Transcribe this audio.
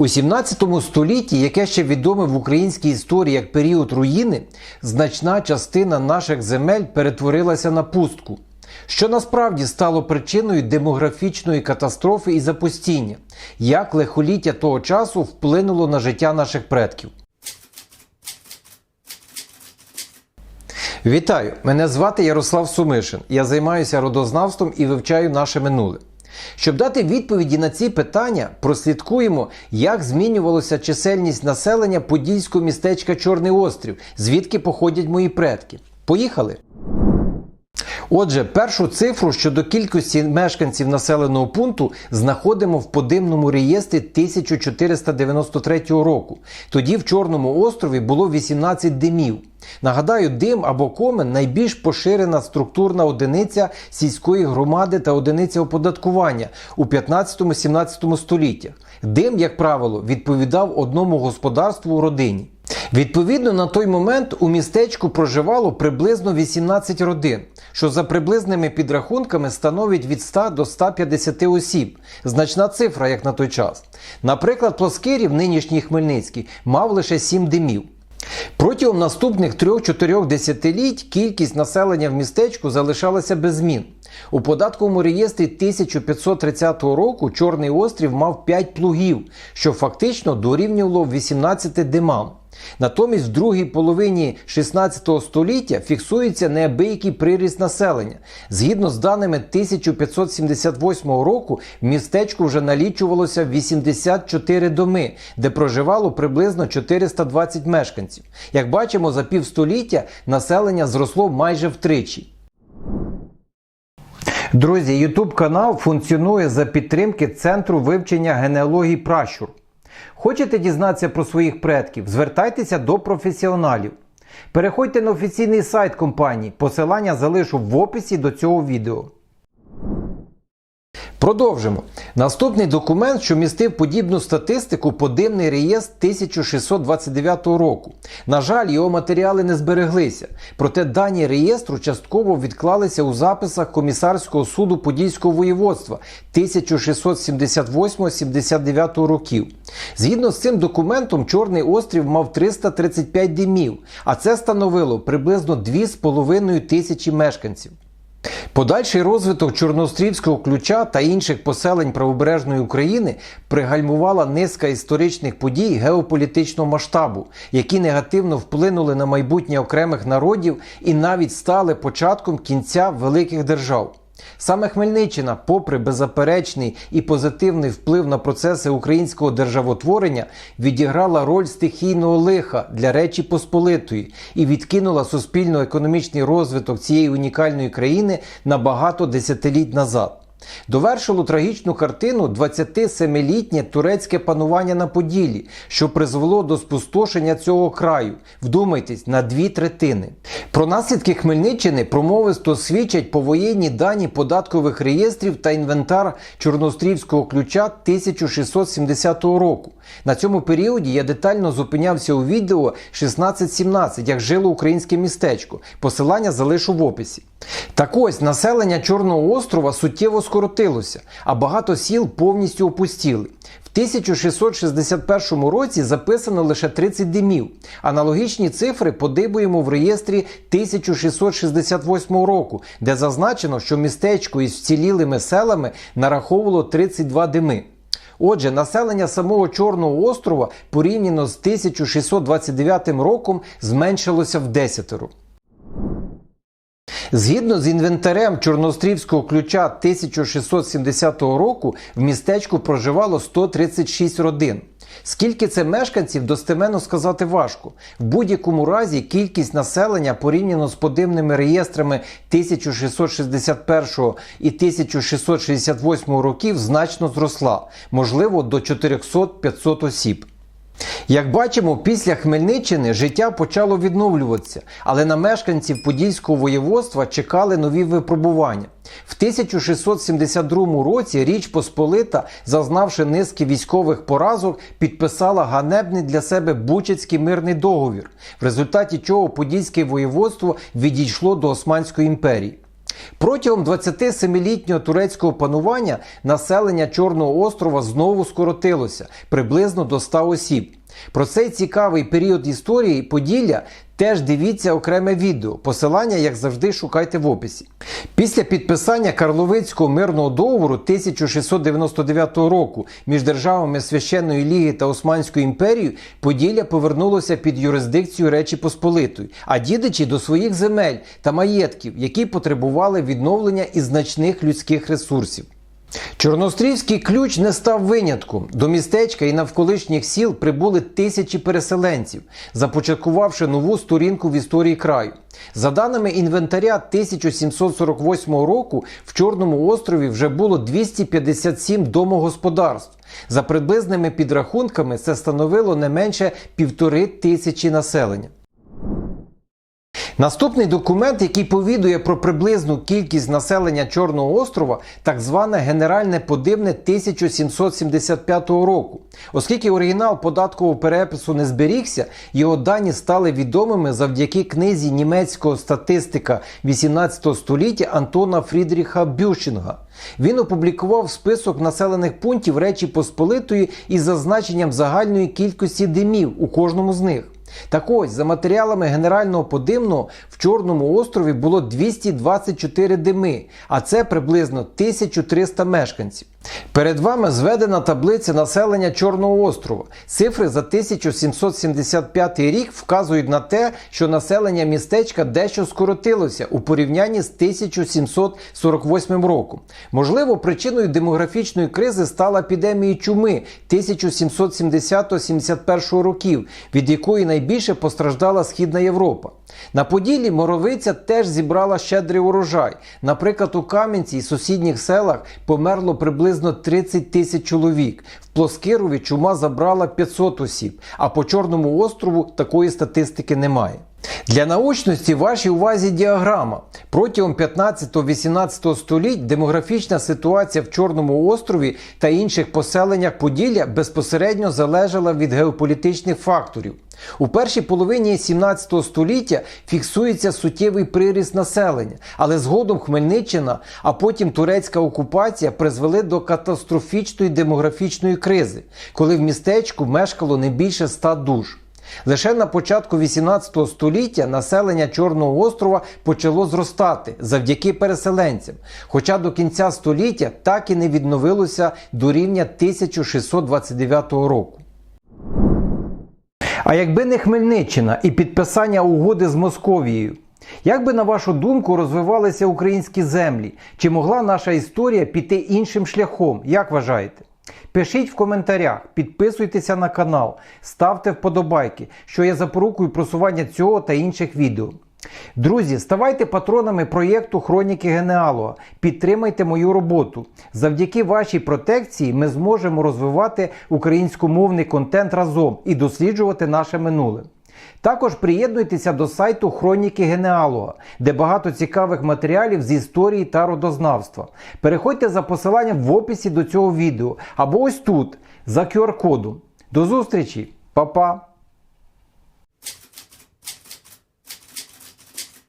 У 17 столітті, яке ще відоме в українській історії як період руїни, значна частина наших земель перетворилася на пустку, що насправді стало причиною демографічної катастрофи і запустіння, як лихоліття того часу вплинуло на життя наших предків. Вітаю! Мене звати Ярослав Сумишин. Я займаюся родознавством і вивчаю наше минуле. Щоб дати відповіді на ці питання, прослідкуємо, як змінювалася чисельність населення подільського містечка Чорний Острів, звідки походять мої предки. Поїхали! Отже, першу цифру щодо кількості мешканців населеного пункту знаходимо в подимному реєстрі 1493 року. Тоді в Чорному острові було 18 димів. Нагадаю, дим або комен найбільш поширена структурна одиниця сільської громади та одиниця оподаткування у 15-17 століттях. Дим, як правило, відповідав одному господарству у родині. Відповідно, на той момент у містечку проживало приблизно 18 родин, що за приблизними підрахунками становить від 100 до 150 осіб. Значна цифра, як на той час. Наприклад, Плоскирів, нинішній Хмельницький, мав лише 7 димів. Протягом наступних 3-4 десятиліть кількість населення в містечку залишалася без змін. У податковому реєстрі 1530 року Чорний острів мав 5 плугів, що фактично дорівнювало 18 димам. Натомість в другій половині 16 століття фіксується неабиякий приріст населення. Згідно з даними 1578 року, в містечку вже налічувалося 84 доми, де проживало приблизно 420 мешканців. Як бачимо, за півстоліття населення зросло майже втричі. Друзі, YouTube канал функціонує за підтримки Центру вивчення генеалогії пращур. Хочете дізнатися про своїх предків? Звертайтеся до професіоналів. Переходьте на офіційний сайт компанії. Посилання залишу в описі до цього відео. Продовжимо. Наступний документ, що містив подібну статистику, подимний реєстр 1629 року. На жаль, його матеріали не збереглися. Проте дані реєстру частково відклалися у записах комісарського суду Подільського воєводства 1678-79 років. Згідно з цим документом, Чорний острів мав 335 димів, а це становило приблизно 2,5 тисячі мешканців. Подальший розвиток Чорноострівського ключа та інших поселень правобережної України пригальмувала низка історичних подій геополітичного масштабу, які негативно вплинули на майбутнє окремих народів і навіть стали початком кінця великих держав. Саме Хмельниччина, попри беззаперечний і позитивний вплив на процеси українського державотворення, відіграла роль стихійного лиха для Речі Посполитої і відкинула суспільно-економічний розвиток цієї унікальної країни на багато десятиліть назад. Довершило трагічну картину 27-літнє турецьке панування на Поділлі, що призвело до спустошення цього краю. Вдумайтесь, на дві третини. Про наслідки Хмельниччини промовисто свідчать повоєнні дані податкових реєстрів та інвентар Чорноострівського ключа 1670 року. На цьому періоді я детально зупинявся у відео 1617, як жило українське містечко. Посилання залишу в описі. Так ось населення Чорного острова суттєво скоротилося, а багато сіл повністю опустіли. В 1661 році записано лише 30 димів. Аналогічні цифри подибуємо в реєстрі 1668 року, де зазначено, що містечко із вцілілими селами нараховувало 32 дими. Отже, населення самого Чорного острова порівняно з 1629 роком зменшилося в десятеро. Згідно з інвентарем Чорноострівського ключа 1670 року в містечку проживало 136 родин. Скільки це мешканців, достеменно сказати важко. В будь-якому разі кількість населення порівняно з подимними реєстрами 1661 і 1668 років значно зросла, можливо, до 400-500 осіб. Як бачимо, після Хмельниччини життя почало відновлюватися, але на мешканців Подільського воєводства чекали нові випробування. В 1672 році Річ Посполита, зазнавши низки військових поразок, підписала ганебний для себе Бучацький мирний договір, в результаті чого Подільське воєводство відійшло до Османської імперії. Протягом 27-літнього турецького панування населення Чорного острова знову скоротилося приблизно до 100 осіб. Про цей цікавий період історії Поділля теж дивіться окреме відео. Посилання, як завжди, шукайте в описі. Після підписання Карловицького мирного договору 1699 року між державами Священної Ліги та Османською імперією Поділля повернулося під юрисдикцію Речі Посполитої, а дідичі до своїх земель та маєтків, які потребували відновлення і значних людських ресурсів. Чорноострівський ключ не став винятком. До містечка і навколишніх сіл прибули тисячі переселенців, започаткувавши нову сторінку в історії краю. За даними інвентаря 1748 року, в Чорному острові вже було 257 домогосподарств. За приблизними підрахунками це становило не менше півтори тисячі населення. Наступний документ, який повідує про приблизну кількість населення Чорного острова, так зване Генеральне подивне 1775 року. Оскільки оригінал податкового перепису не зберігся, його дані стали відомими завдяки книзі німецького статистика 18 століття Антона Фрідріха Бющинга. Він опублікував список населених пунктів Речі Посполитої із зазначенням загальної кількості димів у кожному з них. Так ось, за матеріалами генерального подимного в Чорному острові було 224 дими, а це приблизно 1300 мешканців. Перед вами зведена таблиця населення Чорного острова. Цифри за 1775 рік вказують на те, що населення містечка дещо скоротилося у порівнянні з 1748 роком. Можливо, причиною демографічної кризи стала епідемія чуми 1770-71 років, від якої найбільше постраждала Східна Європа. На Поділлі Моровиця теж зібрала щедрий урожай. Наприклад, у Кам'янці і сусідніх селах померло приблизно 30 тисяч чоловік. В Плоскирові чума забрала 500 осіб, а по Чорному острову такої статистики немає. Для научності вашій увазі діаграма. Протягом 15-18 століть демографічна ситуація в Чорному острові та інших поселеннях Поділля безпосередньо залежала від геополітичних факторів. У першій половині 17 століття фіксується суттєвий приріст населення, але згодом Хмельниччина, а потім турецька окупація призвели до катастрофічної демографічної кризи, коли в містечку мешкало не більше 100 душ. Лише на початку 18 століття населення Чорного острова почало зростати завдяки переселенцям, хоча до кінця століття так і не відновилося до рівня 1629 року. А якби не Хмельниччина і підписання угоди з Московією, як би на вашу думку розвивалися українські землі? Чи могла наша історія піти іншим шляхом? Як вважаєте? Пишіть в коментарях, підписуйтеся на канал, ставте вподобайки, що є запорукою просування цього та інших відео. Друзі, ставайте патронами проєкту Хроніки Генеалога. Підтримайте мою роботу. Завдяки вашій протекції ми зможемо розвивати українськомовний контент разом і досліджувати наше минуле. Також приєднуйтеся до сайту Хроніки Генеалога, де багато цікавих матеріалів з історії та родознавства. Переходьте за посиланням в описі до цього відео або ось тут за QR-кодом. До зустрічі, Па-па!